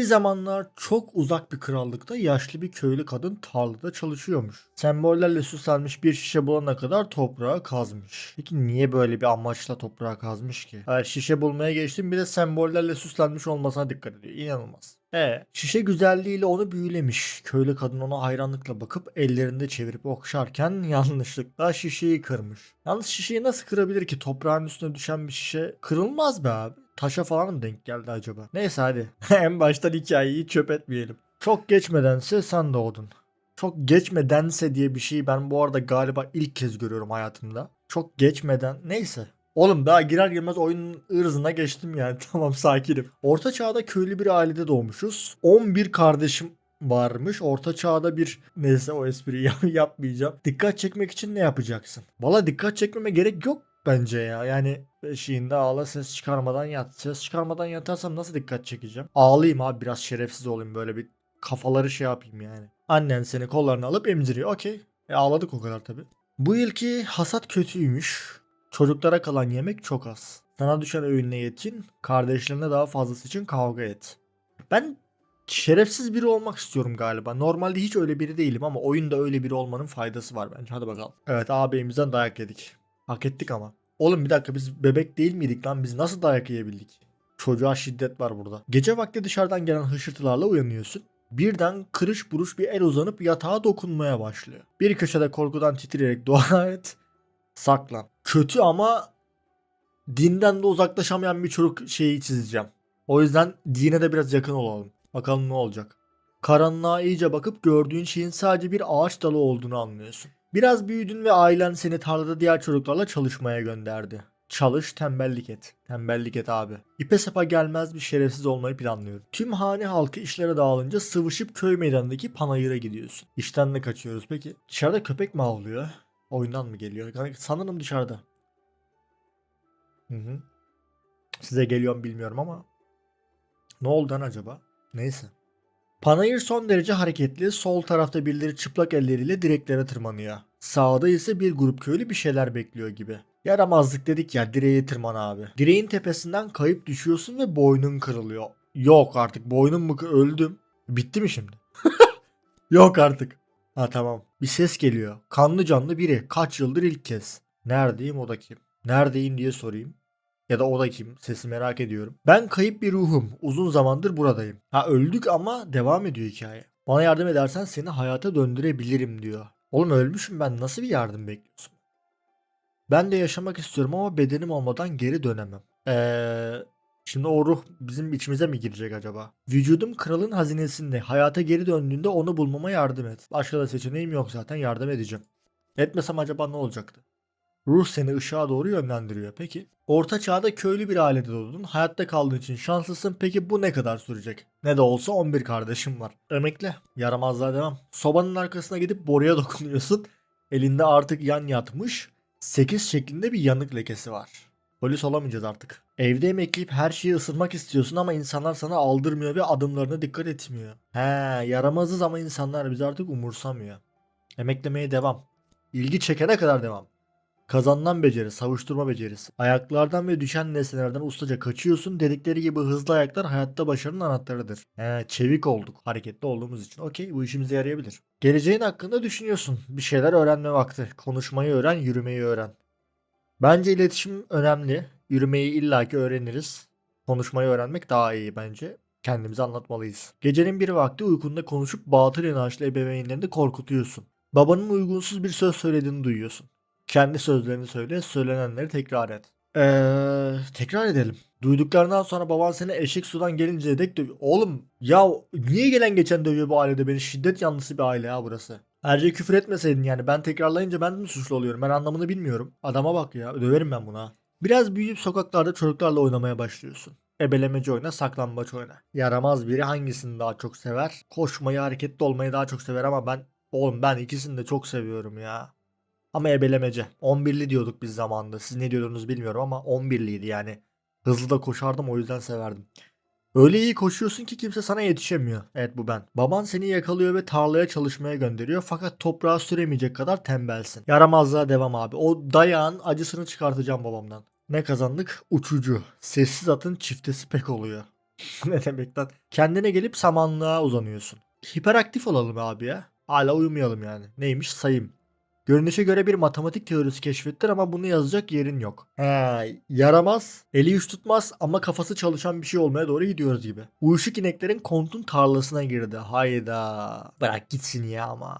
Bir zamanlar çok uzak bir krallıkta yaşlı bir köylü kadın tarlada çalışıyormuş. Sembollerle süslenmiş bir şişe bulana kadar toprağa kazmış. Peki niye böyle bir amaçla toprağa kazmış ki? Hayır şişe bulmaya geçtim bir de sembollerle süslenmiş olmasına dikkat ediyor. İnanılmaz. E, şişe güzelliğiyle onu büyülemiş. Köylü kadın ona hayranlıkla bakıp ellerinde çevirip okşarken yanlışlıkla şişeyi kırmış. Yalnız şişeyi nasıl kırabilir ki? Toprağın üstüne düşen bir şişe kırılmaz be abi. Taşa falan mı denk geldi acaba? Neyse hadi. en baştan hikayeyi çöp etmeyelim. Çok geçmedense sen doğdun. Çok geçmedense diye bir şeyi ben bu arada galiba ilk kez görüyorum hayatımda. Çok geçmeden neyse. Oğlum daha girer girmez oyunun ırzına geçtim yani tamam sakinim. Orta çağda köylü bir ailede doğmuşuz. 11 kardeşim varmış. Orta çağda bir neyse o espriyi yap- yapmayacağım. Dikkat çekmek için ne yapacaksın? Valla dikkat çekmeme gerek yok bence ya. Yani beşiğinde ağla ses çıkarmadan yat. Ses çıkarmadan yatarsam nasıl dikkat çekeceğim? Ağlayayım abi biraz şerefsiz olayım böyle bir kafaları şey yapayım yani. Annen seni kollarına alıp emziriyor. Okey. E ağladık o kadar tabi. Bu yılki hasat kötüymüş. Çocuklara kalan yemek çok az. Sana düşen öğünle yetin, kardeşlerine daha fazlası için kavga et. Ben şerefsiz biri olmak istiyorum galiba. Normalde hiç öyle biri değilim ama oyunda öyle biri olmanın faydası var bence. Hadi bakalım. Evet ağabeyimizden dayak yedik. Hak ettik ama. Oğlum bir dakika biz bebek değil miydik lan? Biz nasıl dayak yiyebildik? Çocuğa şiddet var burada. Gece vakti dışarıdan gelen hışırtılarla uyanıyorsun. Birden kırış buruş bir el uzanıp yatağa dokunmaya başlıyor. Bir köşede korkudan titreyerek dua et. Saklan. Kötü ama dinden de uzaklaşamayan bir çocuk şeyi çizeceğim. O yüzden dine de biraz yakın olalım. Bakalım ne olacak. Karanlığa iyice bakıp gördüğün şeyin sadece bir ağaç dalı olduğunu anlıyorsun. Biraz büyüdün ve ailen seni tarlada diğer çocuklarla çalışmaya gönderdi. Çalış tembellik et. Tembellik et abi. İpe sapa gelmez bir şerefsiz olmayı planlıyorum. Tüm hane halkı işlere dağılınca sıvışıp köy meydanındaki panayıra gidiyorsun. İşten de kaçıyoruz peki. Dışarıda köpek mi avlıyor? Oyundan mı geliyor? Yani sanırım dışarıda. Hı hı. Size geliyor mu bilmiyorum ama. Ne oldu lan acaba? Neyse. Panayır son derece hareketli. Sol tarafta birileri çıplak elleriyle direklere tırmanıyor. Sağda ise bir grup köylü bir şeyler bekliyor gibi. Yaramazlık dedik ya direğe tırman abi. Direğin tepesinden kayıp düşüyorsun ve boynun kırılıyor. Yok artık boynum mu öldüm. Bitti mi şimdi? Yok artık. Ha tamam. Bir ses geliyor. Kanlı canlı biri. Kaç yıldır ilk kez. Neredeyim o da kim? Neredeyim diye sorayım. Ya da o da kim? Sesi merak ediyorum. Ben kayıp bir ruhum. Uzun zamandır buradayım. Ha öldük ama devam ediyor hikaye. Bana yardım edersen seni hayata döndürebilirim diyor. Oğlum ölmüşüm ben nasıl bir yardım bekliyorsun? Ben de yaşamak istiyorum ama bedenim olmadan geri dönemem. Eee... Şimdi o ruh bizim içimize mi girecek acaba? Vücudum kralın hazinesinde. Hayata geri döndüğünde onu bulmama yardım et. Başka da seçeneğim yok zaten yardım edeceğim. Etmesem acaba ne olacaktı? Ruh seni ışığa doğru yönlendiriyor. Peki. Orta çağda köylü bir ailede doğdun. Hayatta kaldığın için şanslısın. Peki bu ne kadar sürecek? Ne de olsa 11 kardeşim var. Emekle. Yaramazlığa devam. Sobanın arkasına gidip boruya dokunuyorsun. Elinde artık yan yatmış. 8 şeklinde bir yanık lekesi var. Polis olamayacağız artık. Evde emekleyip her şeyi ısırmak istiyorsun ama insanlar sana aldırmıyor ve adımlarına dikkat etmiyor. He yaramazız ama insanlar bizi artık umursamıyor. Emeklemeye devam. İlgi çekene kadar devam. Kazanılan beceri, savuşturma becerisi. Ayaklardan ve düşen nesnelerden ustaca kaçıyorsun. Dedikleri gibi hızlı ayaklar hayatta başarının anahtarıdır. He, çevik olduk. Hareketli olduğumuz için. Okey bu işimize yarayabilir. Geleceğin hakkında düşünüyorsun. Bir şeyler öğrenme vakti. Konuşmayı öğren, yürümeyi öğren. Bence iletişim önemli. Yürümeyi illaki öğreniriz. Konuşmayı öğrenmek daha iyi bence. Kendimizi anlatmalıyız. Gecenin bir vakti uykunda konuşup batıl inançlı ebeveynlerini korkutuyorsun. Babanın uygunsuz bir söz söylediğini duyuyorsun. Kendi sözlerini söyle, söylenenleri tekrar et. Eee, tekrar edelim. Duyduklarından sonra baban seni eşek sudan gelince dek dövüyor. Oğlum ya niye gelen geçen dövüyor bu ailede beni? Şiddet yanlısı bir aile ya burası. Ayrıca küfür etmeseydin yani ben tekrarlayınca ben de mi suçlu oluyorum? Ben anlamını bilmiyorum. Adama bak ya döverim ben buna. Biraz büyüyüp sokaklarda çocuklarla oynamaya başlıyorsun. Ebelemeci oyna, saklambaç oyna. Yaramaz biri hangisini daha çok sever? Koşmayı, hareketli olmayı daha çok sever ama ben oğlum ben ikisini de çok seviyorum ya. Ama ebelemece. 11'li diyorduk biz zamanında. Siz ne diyordunuz bilmiyorum ama 11'liydi yani. Hızlı da koşardım o yüzden severdim. Öyle iyi koşuyorsun ki kimse sana yetişemiyor. Evet bu ben. Baban seni yakalıyor ve tarlaya çalışmaya gönderiyor fakat toprağa süremeyecek kadar tembelsin. Yaramazlığa devam abi. O dayağın acısını çıkartacağım babamdan. Ne kazandık? Uçucu. Sessiz atın çiftesi pek oluyor. ne demek lan? Kendine gelip samanlığa uzanıyorsun. Hiperaktif olalım abi ya. Hala uyumayalım yani. Neymiş sayım. Görünüşe göre bir matematik teorisi keşfettin ama bunu yazacak yerin yok. He, yaramaz, eli iş tutmaz ama kafası çalışan bir şey olmaya doğru gidiyoruz gibi. Uyuşuk ineklerin kontun tarlasına girdi. Hayda. Bırak gitsin ya ama.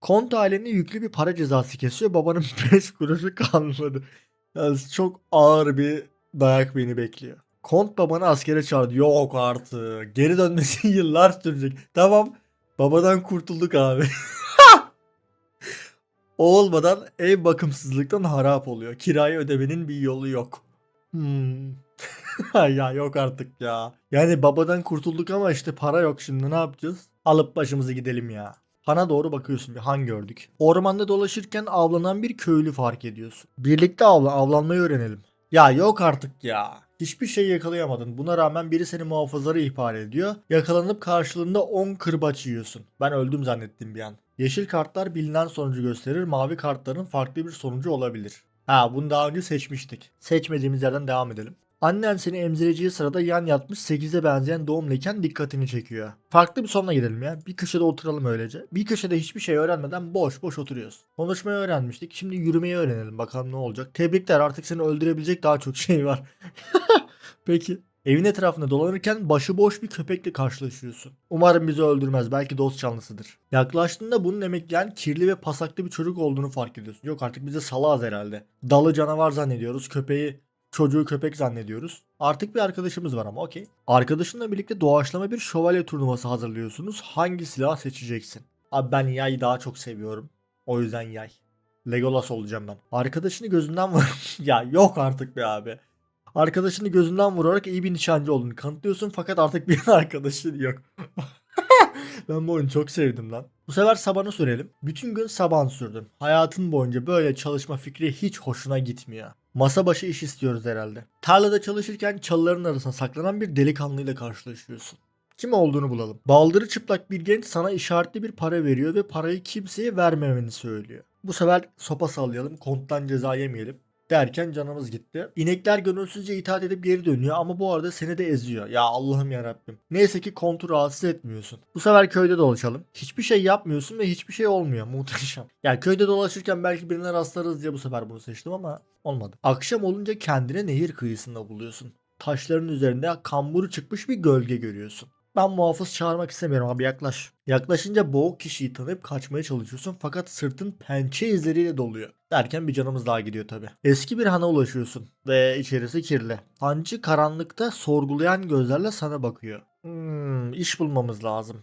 Kont aileni yüklü bir para cezası kesiyor. Babanın 5 kuruşu kalmadı. Yani çok ağır bir dayak beni bekliyor. Kont babanı askere çağırdı. Yok artık. Geri dönmesi yıllar sürecek. Tamam. Babadan kurtulduk abi. o olmadan ev bakımsızlıktan harap oluyor. Kirayı ödemenin bir yolu yok. Hmm. ya yok artık ya. Yani babadan kurtulduk ama işte para yok şimdi ne yapacağız? Alıp başımızı gidelim ya. Hana doğru bakıyorsun bir han gördük. Ormanda dolaşırken avlanan bir köylü fark ediyorsun. Birlikte avla, avlanmayı öğrenelim. Ya yok artık ya. Hiçbir şey yakalayamadın. Buna rağmen biri seni muhafızları ihbar ediyor. Yakalanıp karşılığında 10 kırbaç yiyorsun. Ben öldüm zannettim bir an. Yeşil kartlar bilinen sonucu gösterir. Mavi kartların farklı bir sonucu olabilir. Ha bunu daha önce seçmiştik. Seçmediğimiz yerden devam edelim. Annen seni emzireceği sırada yan yatmış 8'e benzeyen doğum leken dikkatini çekiyor. Farklı bir sonuna gidelim ya. Bir köşede oturalım öylece. Bir köşede hiçbir şey öğrenmeden boş boş oturuyoruz. Konuşmayı öğrenmiştik. Şimdi yürümeyi öğrenelim bakalım ne olacak. Tebrikler artık seni öldürebilecek daha çok şey var. Peki. Evin etrafında dolanırken başıboş bir köpekle karşılaşıyorsun. Umarım bizi öldürmez. Belki dost canlısıdır. Yaklaştığında bunun emekleyen kirli ve pasaklı bir çocuk olduğunu fark ediyorsun. Yok artık bize salağız herhalde. Dalı canavar zannediyoruz. Köpeği çocuğu köpek zannediyoruz. Artık bir arkadaşımız var ama okey. Arkadaşınla birlikte doğaçlama bir şövalye turnuvası hazırlıyorsunuz. Hangi silahı seçeceksin? Abi ben yay daha çok seviyorum. O yüzden yay. Legolas olacağım ben. Arkadaşını gözünden vur. ya yok artık be abi. Arkadaşını gözünden vurarak iyi bir nişancı olduğunu kanıtlıyorsun fakat artık bir arkadaşın yok. ben bu oyunu çok sevdim lan. Bu sefer sabanı sürelim. Bütün gün saban sürdüm. Hayatın boyunca böyle çalışma fikri hiç hoşuna gitmiyor. Masa başı iş istiyoruz herhalde. Tarlada çalışırken çalıların arasına saklanan bir delikanlıyla karşılaşıyorsun. Kim olduğunu bulalım. Baldırı çıplak bir genç sana işaretli bir para veriyor ve parayı kimseye vermemeni söylüyor. Bu sefer sopa sallayalım, konttan ceza yemeyelim. Derken canımız gitti. İnekler gönülsüzce itaat edip geri dönüyor ama bu arada seni de eziyor. Ya Allah'ım ya Rabbim. Neyse ki kontu rahatsız etmiyorsun. Bu sefer köyde dolaşalım. Hiçbir şey yapmıyorsun ve hiçbir şey olmuyor. Muhteşem. Yani köyde dolaşırken belki birine rastlarız diye bu sefer bunu seçtim ama olmadı. Akşam olunca kendini nehir kıyısında buluyorsun. Taşların üzerinde kamburu çıkmış bir gölge görüyorsun. Ben muhafız çağırmak istemiyorum abi yaklaş. Yaklaşınca boğuk kişiyi tanıyıp kaçmaya çalışıyorsun fakat sırtın pençe izleriyle doluyor. Derken bir canımız daha gidiyor tabi. Eski bir hana ulaşıyorsun ve içerisi kirli. Hancı karanlıkta sorgulayan gözlerle sana bakıyor. Hmm, iş bulmamız lazım.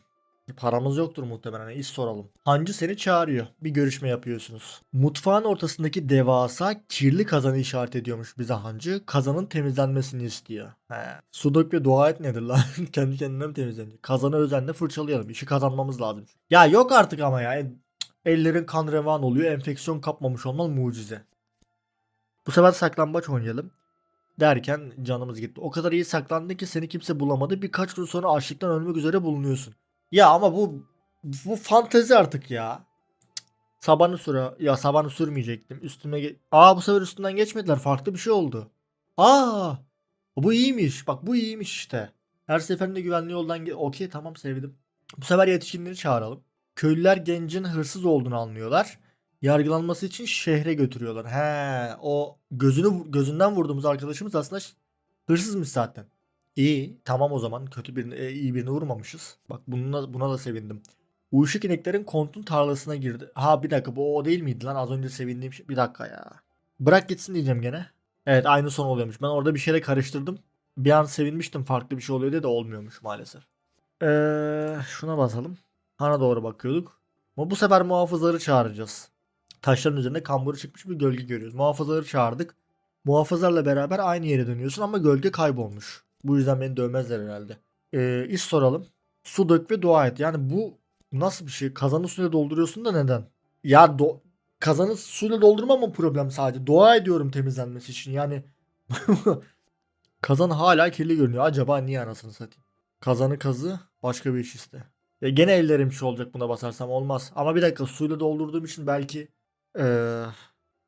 Paramız yoktur muhtemelen. İş soralım. Hancı seni çağırıyor. Bir görüşme yapıyorsunuz. Mutfağın ortasındaki devasa kirli kazanı işaret ediyormuş bize hancı. Kazanın temizlenmesini istiyor. He. Su dök ve dua et nedir lan? Kendi kendine mi temizlenecek? Kazanı özenle fırçalayalım. İşi kazanmamız lazım. Ya yok artık ama ya. Ellerin kan revan oluyor. Enfeksiyon kapmamış olman mucize. Bu sefer saklambaç oynayalım. Derken canımız gitti. O kadar iyi saklandın ki seni kimse bulamadı. Birkaç gün sonra açlıktan ölmek üzere bulunuyorsun. Ya ama bu bu fantezi artık ya. Sabanı süre ya sabanı sürmeyecektim. Üstüme ge- Aa bu sefer üstünden geçmediler. Farklı bir şey oldu. Aa bu iyiymiş. Bak bu iyiymiş işte. Her seferinde güvenli yoldan ge- Okey tamam sevdim. Bu sefer yetişkinleri çağıralım. Köylüler gencin hırsız olduğunu anlıyorlar. Yargılanması için şehre götürüyorlar. He, o gözünü gözünden vurduğumuz arkadaşımız aslında hırsızmış zaten. İyi, tamam o zaman kötü birini, e, iyi birini vurmamışız. Bak bununla, buna da sevindim. Uyuşuk ineklerin kontun tarlasına girdi. Ha bir dakika bu o değil miydi lan az önce sevindiğim şey. Bir dakika ya. Bırak gitsin diyeceğim gene. Evet aynı son oluyormuş. Ben orada bir şeyle karıştırdım. Bir an sevinmiştim farklı bir şey oluyor diye de olmuyormuş maalesef. Eee şuna basalım. Hana doğru bakıyorduk. Ama bu sefer muhafızları çağıracağız. Taşların üzerinde kamburu çıkmış bir gölge görüyoruz. Muhafızları çağırdık. Muhafızlarla beraber aynı yere dönüyorsun ama gölge kaybolmuş. Bu yüzden beni dövmezler herhalde. Ee, iş soralım. Su dök ve dua et. Yani bu nasıl bir şey? Kazanı suyla dolduruyorsun da neden? Ya do- kazanı suyla doldurmam mı problem sadece? Dua ediyorum temizlenmesi için. Yani kazan hala kirli görünüyor. Acaba niye anasını satayım? Kazanı kazı başka bir iş iste. Ya gene ellerim şey olacak buna basarsam olmaz. Ama bir dakika suyla doldurduğum için belki eee,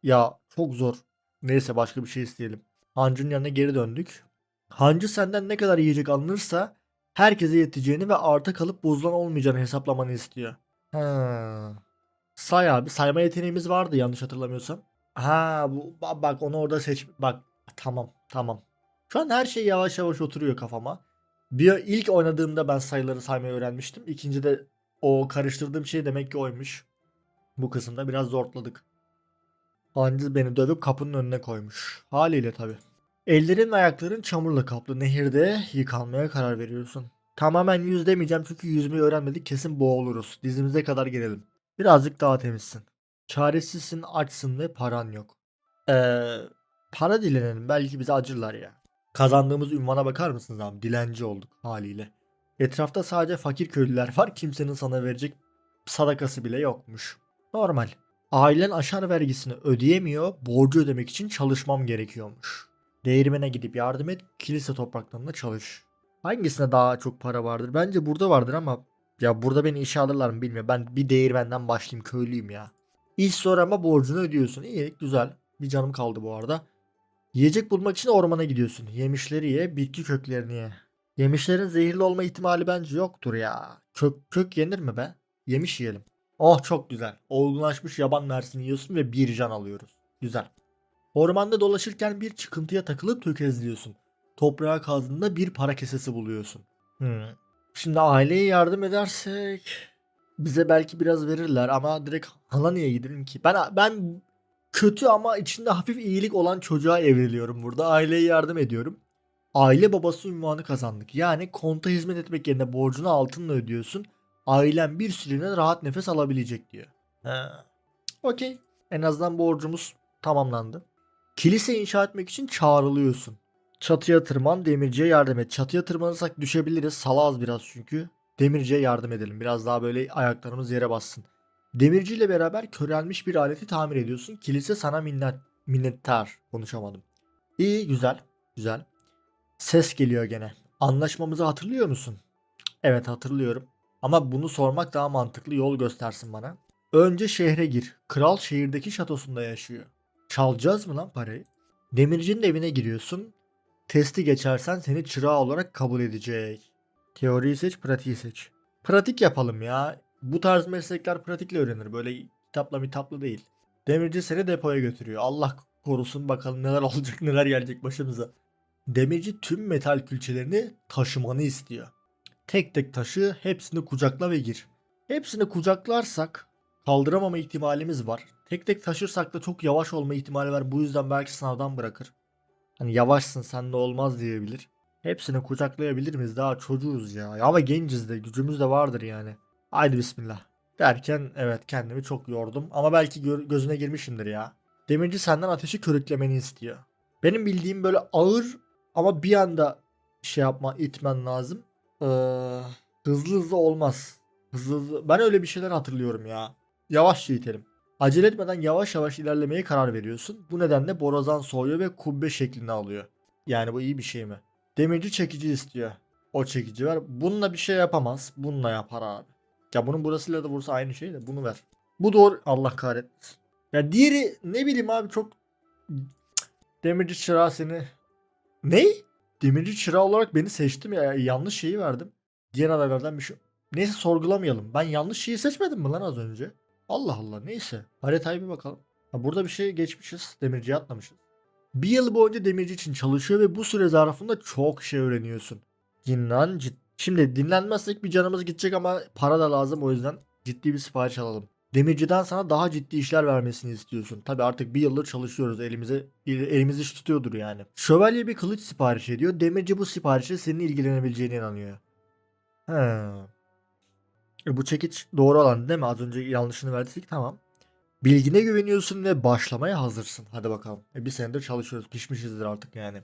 ya çok zor. Neyse başka bir şey isteyelim. Hancı'nın yanına geri döndük. Hancı senden ne kadar yiyecek alınırsa herkese yeteceğini ve arta kalıp bozulan olmayacağını hesaplamanı istiyor. Ha. Say abi sayma yeteneğimiz vardı yanlış hatırlamıyorsam. Ha bu ba- bak onu orada seç. Bak tamam tamam. Şu an her şey yavaş yavaş oturuyor kafama. Bir ilk oynadığımda ben sayıları saymayı öğrenmiştim. İkinci de o karıştırdığım şey demek ki oymuş. Bu kısımda biraz zorladık. Hanciz beni dövüp kapının önüne koymuş. Haliyle tabi. Ellerin ve ayakların çamurla kaplı nehirde yıkanmaya karar veriyorsun. Tamamen yüz demeyeceğim çünkü yüzmeyi öğrenmedik kesin boğuluruz. Dizimize kadar gelelim. Birazcık daha temizsin. Çaresizsin, açsın ve paran yok. Eee para dilenelim belki bize acırlar ya. Kazandığımız ünvana bakar mısınız abi? Dilenci olduk haliyle. Etrafta sadece fakir köylüler var. Kimsenin sana verecek sadakası bile yokmuş. Normal. Ailen aşar vergisini ödeyemiyor. Borcu ödemek için çalışmam gerekiyormuş. Değirmene gidip yardım et. Kilise topraklarında çalış. Hangisine daha çok para vardır? Bence burada vardır ama ya burada beni işe alırlar mı bilmiyorum. Ben bir değirmenden başlayayım köylüyüm ya. İş zor ama borcunu ödüyorsun. İyi güzel. Bir canım kaldı bu arada. Yiyecek bulmak için ormana gidiyorsun. Yemişleri ye, bitki köklerini ye. Yemişlerin zehirli olma ihtimali bence yoktur ya. Kök kök yenir mi be? Yemiş yiyelim. Oh çok güzel. Olgunlaşmış yaban mersini yiyorsun ve bir can alıyoruz. Güzel. Ormanda dolaşırken bir çıkıntıya takılıp tökezliyorsun. Toprağa kazdığında bir para kesesi buluyorsun. Hmm. Şimdi aileye yardım edersek bize belki biraz verirler ama direkt hala niye gidelim ki? Ben ben kötü ama içinde hafif iyilik olan çocuğa evriliyorum burada. Aileye yardım ediyorum. Aile babası ünvanı kazandık. Yani konta hizmet etmek yerine borcunu altınla ödüyorsun. Ailen bir süreliğine rahat nefes alabilecek diyor. Okey. En azından borcumuz tamamlandı. Kilise inşa etmek için çağrılıyorsun. Çatıya tırman, demirciye yardım et. Çatıya tırmanırsak düşebiliriz. Salaz biraz çünkü. Demirciye yardım edelim. Biraz daha böyle ayaklarımız yere bassın. Demirciyle beraber körelmiş bir aleti tamir ediyorsun. Kilise sana minnet, minnettar. Konuşamadım. İyi, güzel, güzel. Ses geliyor gene. Anlaşmamızı hatırlıyor musun? Evet hatırlıyorum. Ama bunu sormak daha mantıklı yol göstersin bana. Önce şehre gir. Kral şehirdeki şatosunda yaşıyor. Çalacağız mı lan parayı? Demircinin evine giriyorsun. Testi geçersen seni çırağı olarak kabul edecek. Teoriyi seç, pratiği seç. Pratik yapalım ya. Bu tarz meslekler pratikle öğrenir. Böyle kitapla mitapla değil. Demirci seni depoya götürüyor. Allah korusun bakalım neler olacak neler gelecek başımıza. Demirci tüm metal külçelerini taşımanı istiyor. Tek tek taşı hepsini kucakla ve gir. Hepsini kucaklarsak kaldıramama ihtimalimiz var. Tek tek taşırsak da çok yavaş olma ihtimali var. Bu yüzden belki sınavdan bırakır. Hani yavaşsın sen de olmaz diyebilir. Hepsini kucaklayabilir miyiz? Daha çocuğuz ya. Ama genciz de gücümüz de vardır yani. Haydi bismillah. Derken evet kendimi çok yordum. Ama belki gö- gözüne girmişimdir ya. Demirci senden ateşi körüklemeni istiyor. Benim bildiğim böyle ağır ama bir anda şey yapma itmen lazım. Ee, hızlı hızlı olmaz. Hızlı hızlı. Ben öyle bir şeyler hatırlıyorum ya. Yavaşça itelim. Acele etmeden yavaş yavaş ilerlemeye karar veriyorsun. Bu nedenle borazan soğuyor ve kubbe şeklini alıyor. Yani bu iyi bir şey mi? Demirci çekici istiyor. O çekici ver. Bununla bir şey yapamaz. Bununla yapar abi. Ya bunun burasıyla da vursa aynı şey de bunu ver. Bu doğru. Allah kahretmesin. Ya diğeri ne bileyim abi çok. Demirci çırağı seni ne? Demirci çırağı olarak beni seçtim ya. Yanlış şeyi verdim. Diğer adaylardan bir şey. Neyse sorgulamayalım. Ben yanlış şeyi seçmedim mi lan az önce? Allah Allah neyse. Haritaya bir bakalım. Ha, burada bir şey geçmişiz. Demirciye atlamışız. Bir yıl boyunca demirci için çalışıyor ve bu süre zarfında çok şey öğreniyorsun. Dinlen cid- Şimdi dinlenmezsek bir canımız gidecek ama para da lazım o yüzden ciddi bir sipariş alalım. Demirciden sana daha ciddi işler vermesini istiyorsun. Tabi artık bir yıldır çalışıyoruz. Elimize elimiz iş tutuyordur yani. Şövalye bir kılıç sipariş ediyor. Demirci bu siparişle senin ilgilenebileceğine inanıyor. He. E, bu çekiç doğru olan değil mi? Az önce yanlışını verdik tamam. Bilgine güveniyorsun ve başlamaya hazırsın. Hadi bakalım. E, bir senedir çalışıyoruz. Pişmişizdir artık yani.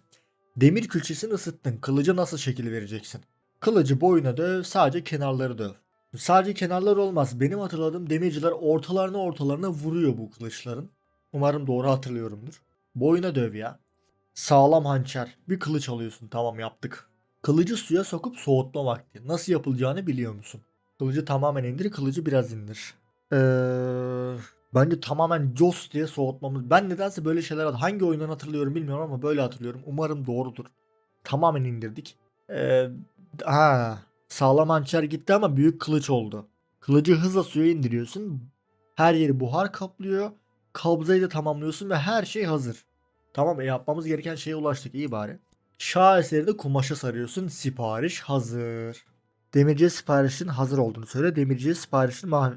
Demir külçesini ısıttın. Kılıcı nasıl şekil vereceksin? Kılıcı boyuna döv, sadece kenarları döv. Sadece kenarlar olmaz. Benim hatırladığım demirciler ortalarına ortalarına vuruyor bu kılıçların. Umarım doğru hatırlıyorumdur. Boyuna döv ya. Sağlam hançer. Bir kılıç alıyorsun. Tamam yaptık. Kılıcı suya sokup soğutma vakti. Nasıl yapılacağını biliyor musun? Kılıcı tamamen indir, kılıcı biraz indir. Eee... Bence tamamen Jos diye soğutmamız. Ben nedense böyle şeyler hangi oyundan hatırlıyorum bilmiyorum ama böyle hatırlıyorum. Umarım doğrudur. Tamamen indirdik. Ee, ha, sağlam hançer gitti ama büyük kılıç oldu. Kılıcı hızla suya indiriyorsun. Her yeri buhar kaplıyor. Kabzayı da tamamlıyorsun ve her şey hazır. Tamam e, yapmamız gereken şeye ulaştık iyi bari. Şaheseri de kumaşa sarıyorsun. Sipariş hazır. Demirciye siparişin hazır olduğunu söyle. Demirciye siparişin mah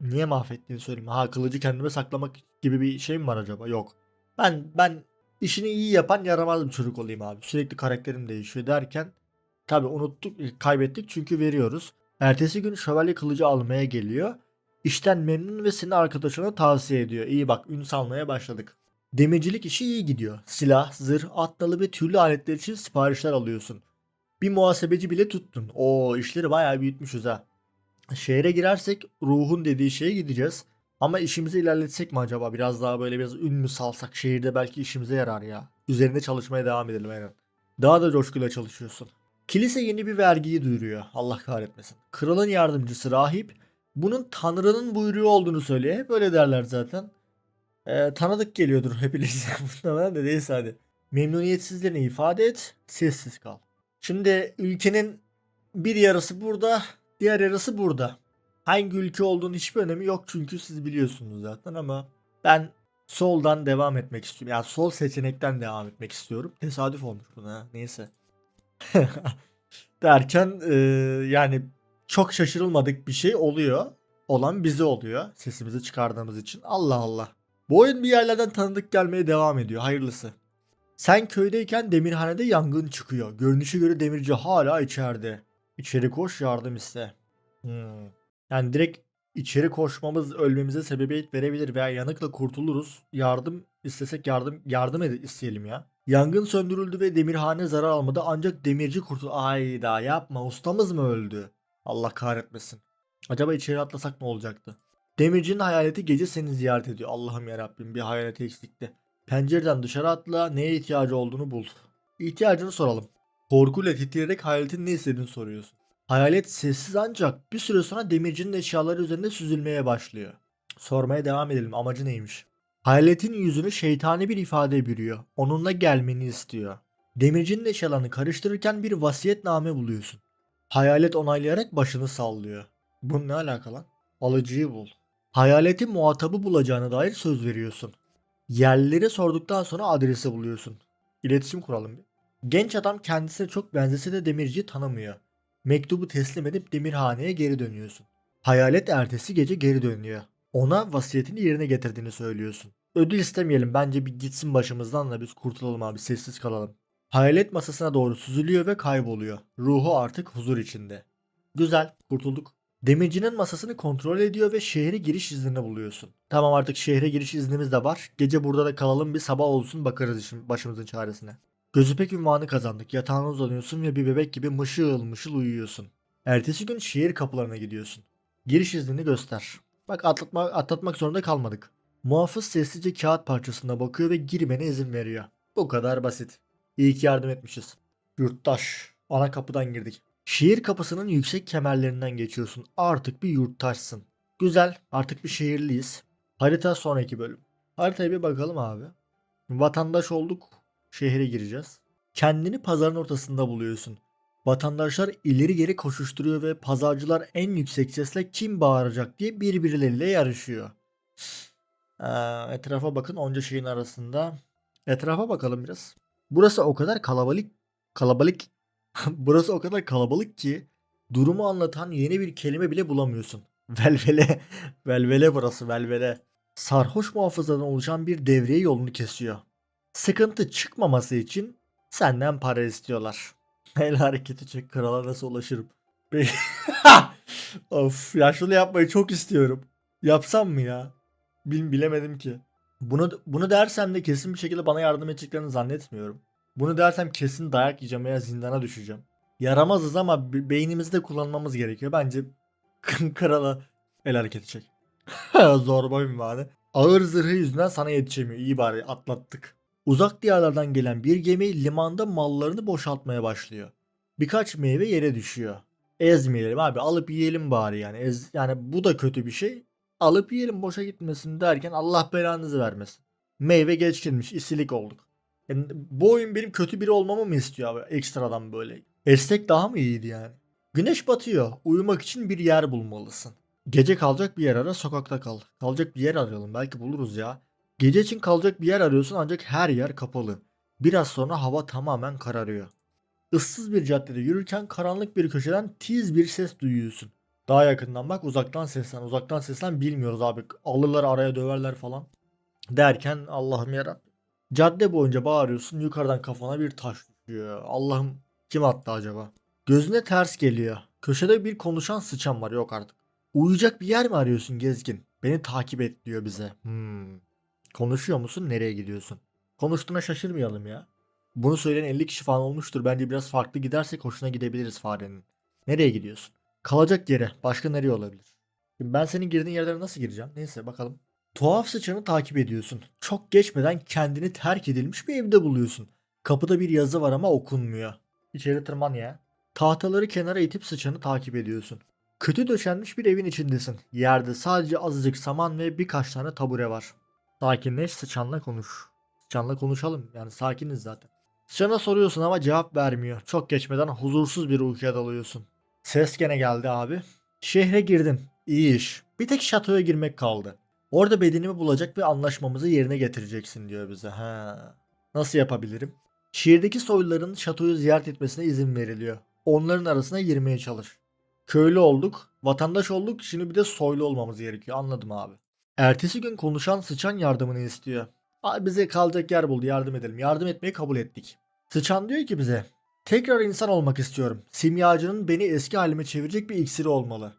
niye mahvettiğini söyleyeyim. Ha kılıcı kendime saklamak gibi bir şey mi var acaba? Yok. Ben ben işini iyi yapan yaramaz bir çocuk olayım abi. Sürekli karakterim değişiyor derken tabi unuttuk e, kaybettik çünkü veriyoruz. Ertesi gün şövalye kılıcı almaya geliyor. İşten memnun ve seni arkadaşına tavsiye ediyor. İyi bak ün salmaya başladık. Demircilik işi iyi gidiyor. Silah, zırh, atnalı ve türlü aletler için siparişler alıyorsun. Bir muhasebeci bile tuttun. Oo işleri bayağı büyütmüşüz ha. Şehre girersek ruhun dediği şeye gideceğiz. Ama işimizi ilerletsek mi acaba? Biraz daha böyle biraz ün mü salsak şehirde belki işimize yarar ya. Üzerinde çalışmaya devam edelim aynen. Daha da coşkuyla çalışıyorsun. Kilise yeni bir vergiyi duyuruyor. Allah kahretmesin. Kralın yardımcısı rahip bunun Tanrı'nın buyruğu olduğunu söylüyor. Hep öyle derler zaten. Ee, tanıdık geliyordur hepinize. Muhtemelen de değilse hadi. Memnuniyetsizlerini ifade et, sessiz kal. Şimdi ülkenin bir yarısı burada, diğer yarısı burada. Hangi ülke olduğunu hiçbir önemi yok çünkü siz biliyorsunuz zaten ama ben soldan devam etmek istiyorum. Yani sol seçenekten devam etmek istiyorum. Tesadüf olmuş buna. Neyse. Derken e, yani çok şaşırılmadık bir şey oluyor. Olan bize oluyor. Sesimizi çıkardığımız için. Allah Allah. Bu oyun bir yerlerden tanıdık gelmeye devam ediyor. Hayırlısı. Sen köydeyken demirhanede yangın çıkıyor. Görünüşe göre demirci hala içeride. İçeri koş yardım iste. Hmm. Yani direkt içeri koşmamız ölmemize sebebiyet verebilir veya yanıkla kurtuluruz. Yardım istesek yardım yardım ed- isteyelim ya. Yangın söndürüldü ve demirhane zarar almadı ancak demirci kurtul... Ayda yapma ustamız mı öldü? Allah kahretmesin. Acaba içeri atlasak ne olacaktı? Demircinin hayaleti gece seni ziyaret ediyor. Allah'ım yarabbim bir hayaleti eksikti. Pencereden dışarı atla neye ihtiyacı olduğunu bul. İhtiyacını soralım. Korkuyla titreyerek hayaletin ne istediğini soruyorsun. Hayalet sessiz ancak bir süre sonra demircinin eşyaları üzerinde süzülmeye başlıyor. Sormaya devam edelim amacı neymiş? Hayaletin yüzünü şeytani bir ifade bürüyor. Onunla gelmeni istiyor. Demircinin eşyalarını karıştırırken bir vasiyetname buluyorsun. Hayalet onaylayarak başını sallıyor. Bu ne alaka lan? Alıcıyı bul. Hayaletin muhatabı bulacağına dair söz veriyorsun. Yerleri sorduktan sonra adresi buluyorsun. İletişim kuralım. Genç adam kendisine çok benzese de demirciyi tanımıyor. Mektubu teslim edip demirhaneye geri dönüyorsun. Hayalet ertesi gece geri dönüyor. Ona vasiyetini yerine getirdiğini söylüyorsun. Ödül istemeyelim bence bir gitsin başımızdan da biz kurtulalım abi sessiz kalalım. Hayalet masasına doğru süzülüyor ve kayboluyor. Ruhu artık huzur içinde. Güzel kurtulduk. Demircinin masasını kontrol ediyor ve şehre giriş iznini buluyorsun. Tamam artık şehre giriş iznimiz de var. Gece burada da kalalım bir sabah olsun bakarız işin, başımızın çaresine. Gözüpek ünvanı kazandık. Yatağına uzanıyorsun ve bir bebek gibi mışıl mışıl uyuyorsun. Ertesi gün şehir kapılarına gidiyorsun. Giriş iznini göster. Bak atlatma, atlatmak zorunda kalmadık. Muhafız sessizce kağıt parçasına bakıyor ve girmene izin veriyor. Bu kadar basit. İyi ki yardım etmişiz. Yurttaş. Ana kapıdan girdik. Şehir kapısının yüksek kemerlerinden geçiyorsun. Artık bir yurttaşsın. Güzel. Artık bir şehirliyiz. Harita sonraki bölüm. Haritaya bir bakalım abi. Vatandaş olduk. Şehre gireceğiz. Kendini pazarın ortasında buluyorsun. Vatandaşlar ileri geri koşuşturuyor ve pazarcılar en yüksek sesle kim bağıracak diye birbirleriyle yarışıyor. Ee, etrafa bakın onca şeyin arasında. Etrafa bakalım biraz. Burası o kadar kalabalık kalabalık Burası o kadar kalabalık ki durumu anlatan yeni bir kelime bile bulamıyorsun. Velvele. Velvele burası velvele. Sarhoş muhafızlardan oluşan bir devriye yolunu kesiyor. Sıkıntı çıkmaması için senden para istiyorlar. El hareketi çek krala nasıl ulaşırım? Of ya şunu yapmayı çok istiyorum. Yapsam mı ya? Bil, bilemedim ki. Bunu bunu dersem de kesin bir şekilde bana yardım edeceklerini zannetmiyorum. Bunu dersem kesin dayak yiyeceğim veya zindana düşeceğim. Yaramazız ama be- beynimizi de kullanmamız gerekiyor. Bence krala el hareketi çek. Zorba ünvanı. Ağır zırhı yüzünden sana yetişemiyor. İyi bari atlattık. Uzak diyarlardan gelen bir gemi limanda mallarını boşaltmaya başlıyor. Birkaç meyve yere düşüyor. Ezmeyelim abi alıp yiyelim bari yani. Ez, yani bu da kötü bir şey. Alıp yiyelim boşa gitmesin derken Allah belanızı vermesin. Meyve geç gelmiş isilik olduk. Yani bu oyun benim kötü biri olmamı mı istiyor abi ekstradan böyle? Estek daha mı iyiydi yani? Güneş batıyor. Uyumak için bir yer bulmalısın. Gece kalacak bir yer ara sokakta kal. Kalacak bir yer arayalım belki buluruz ya. Gece için kalacak bir yer arıyorsun ancak her yer kapalı. Biraz sonra hava tamamen kararıyor. Issız bir caddede yürürken karanlık bir köşeden tiz bir ses duyuyorsun. Daha yakından bak uzaktan seslen uzaktan seslen bilmiyoruz abi. Alırlar araya döverler falan. Derken Allah'ım yarabbim. Cadde boyunca bağırıyorsun yukarıdan kafana bir taş düşüyor. Allah'ım kim attı acaba? Gözüne ters geliyor. Köşede bir konuşan sıçan var yok artık. Uyuyacak bir yer mi arıyorsun gezgin? Beni takip et diyor bize. Hmm. Konuşuyor musun? Nereye gidiyorsun? Konuştuğuna şaşırmayalım ya. Bunu söyleyen 50 kişi falan olmuştur. Bence biraz farklı gidersek hoşuna gidebiliriz farenin. Nereye gidiyorsun? Kalacak yere. Başka nereye olabilir? Şimdi ben senin girdiğin yerlere nasıl gireceğim? Neyse bakalım. Tuhaf sıçanı takip ediyorsun. Çok geçmeden kendini terk edilmiş bir evde buluyorsun. Kapıda bir yazı var ama okunmuyor. İçeri tırman ya. Tahtaları kenara itip sıçanı takip ediyorsun. Kötü döşenmiş bir evin içindesin. Yerde sadece azıcık saman ve birkaç tane tabure var. Sakinleş sıçanla konuş. Sıçanla konuşalım. Yani sakiniz zaten. Sıçana soruyorsun ama cevap vermiyor. Çok geçmeden huzursuz bir uykuya dalıyorsun. Ses gene geldi abi. Şehre girdim. İyi iş. Bir tek şatoya girmek kaldı. Orada bedenimi bulacak ve anlaşmamızı yerine getireceksin diyor bize. Ha. Nasıl yapabilirim? Şehirdeki soyluların şatoyu ziyaret etmesine izin veriliyor. Onların arasına girmeye çalış. Köylü olduk, vatandaş olduk, şimdi bir de soylu olmamız gerekiyor. Anladım abi. Ertesi gün konuşan sıçan yardımını istiyor. Abi bize kalacak yer buldu yardım edelim. Yardım etmeyi kabul ettik. Sıçan diyor ki bize. Tekrar insan olmak istiyorum. Simyacının beni eski halime çevirecek bir iksiri olmalı.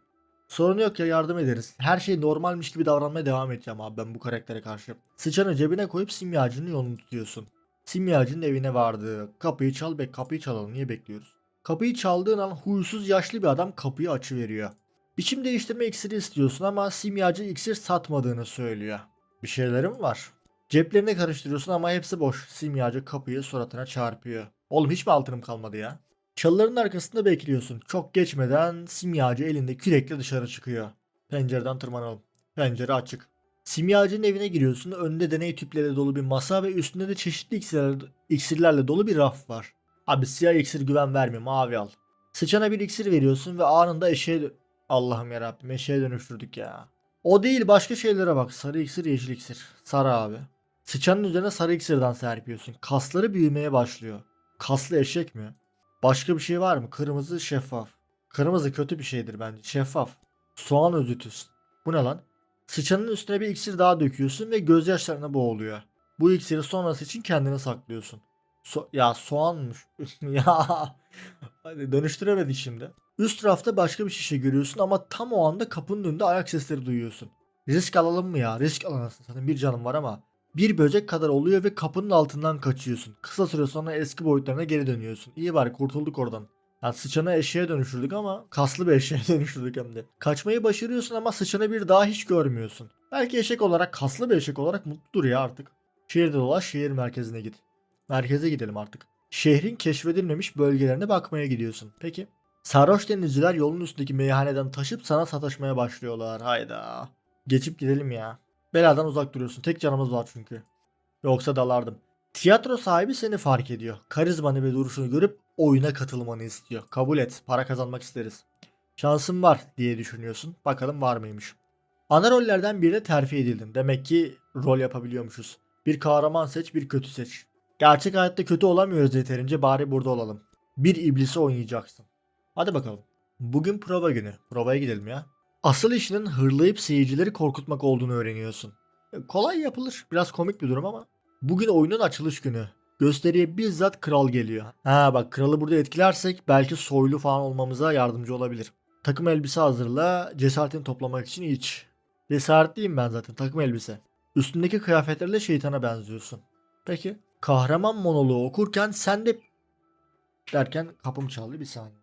Sorun yok ya yardım ederiz. Her şey normalmiş gibi davranmaya devam edeceğim abi ben bu karaktere karşı. Sıçanı cebine koyup simyacının yolunu tutuyorsun. Simyacının evine vardı. Kapıyı çal be kapıyı çalalım niye bekliyoruz? Kapıyı çaldığın an huysuz yaşlı bir adam kapıyı açıveriyor. Biçim değiştirme iksiri istiyorsun ama simyacı iksir satmadığını söylüyor. Bir şeylerim var. Ceplerine karıştırıyorsun ama hepsi boş. Simyacı kapıyı suratına çarpıyor. Oğlum hiç mi altınım kalmadı ya? Çalıların arkasında bekliyorsun. Çok geçmeden simyacı elinde kürekle dışarı çıkıyor. Pencereden tırmanalım. Pencere açık. Simyacının evine giriyorsun. Önünde deney tüpleri dolu bir masa ve üstünde de çeşitli iksirler, iksirlerle dolu bir raf var. Abi siyah iksir güven vermiyor. Mavi al. Sıçana bir iksir veriyorsun ve anında eşeğe... Allah'ım yarabbim eşeğe dönüştürdük ya. O değil başka şeylere bak. Sarı iksir yeşil iksir. Sarı abi. Sıçanın üzerine sarı iksirden serpiyorsun. Kasları büyümeye başlıyor. Kaslı eşek mi? Başka bir şey var mı? Kırmızı şeffaf. Kırmızı kötü bir şeydir bence. Şeffaf. Soğan özütüs. Bu ne lan? Sıçanın üstüne bir iksir daha döküyorsun ve gözyaşlarına boğuluyor. Bu iksiri sonrası için kendini saklıyorsun. So- ya soğanmış. ya. Hadi dönüştüremedik şimdi. Üst rafta başka bir şişe görüyorsun ama tam o anda kapının önünde ayak sesleri duyuyorsun. Risk alalım mı ya? Risk alamazsın. Zaten bir canım var ama. Bir böcek kadar oluyor ve kapının altından kaçıyorsun. Kısa süre sonra eski boyutlarına geri dönüyorsun. İyi bari kurtulduk oradan. Yani sıçana eşeğe dönüştürdük ama kaslı bir eşeğe dönüştürdük hem de. Kaçmayı başarıyorsun ama sıçanı bir daha hiç görmüyorsun. Belki eşek olarak kaslı bir eşek olarak mutludur ya artık. Şehirde dolaş şehir merkezine git. Merkeze gidelim artık. Şehrin keşfedilmemiş bölgelerine bakmaya gidiyorsun. Peki. Sarhoş denizciler yolun üstündeki meyhaneden taşıp sana sataşmaya başlıyorlar. Hayda. Geçip gidelim ya. Beladan uzak duruyorsun. Tek canımız var çünkü. Yoksa dalardım. Tiyatro sahibi seni fark ediyor. Karizmanı ve duruşunu görüp oyuna katılmanı istiyor. Kabul et. Para kazanmak isteriz. Şansım var diye düşünüyorsun. Bakalım var mıymış. Ana rollerden birine terfi edildin. Demek ki rol yapabiliyormuşuz. Bir kahraman seç, bir kötü seç. Gerçek hayatta kötü olamıyoruz yeterince bari burada olalım. Bir iblisi oynayacaksın. Hadi bakalım. Bugün prova günü. Provaya gidelim ya. Asıl işinin hırlayıp seyircileri korkutmak olduğunu öğreniyorsun. E, Kolay yapılır. Biraz komik bir durum ama. Bugün oyunun açılış günü. Gösteriye bizzat kral geliyor. Ha bak kralı burada etkilersek belki soylu falan olmamıza yardımcı olabilir. Takım elbise hazırla. Cesaretini toplamak için iç. Cesaretliyim ben zaten takım elbise. Üstündeki kıyafetlerle şeytana benziyorsun. Peki. Kahraman monoloğu okurken sen de derken kapım çaldı bir saniye.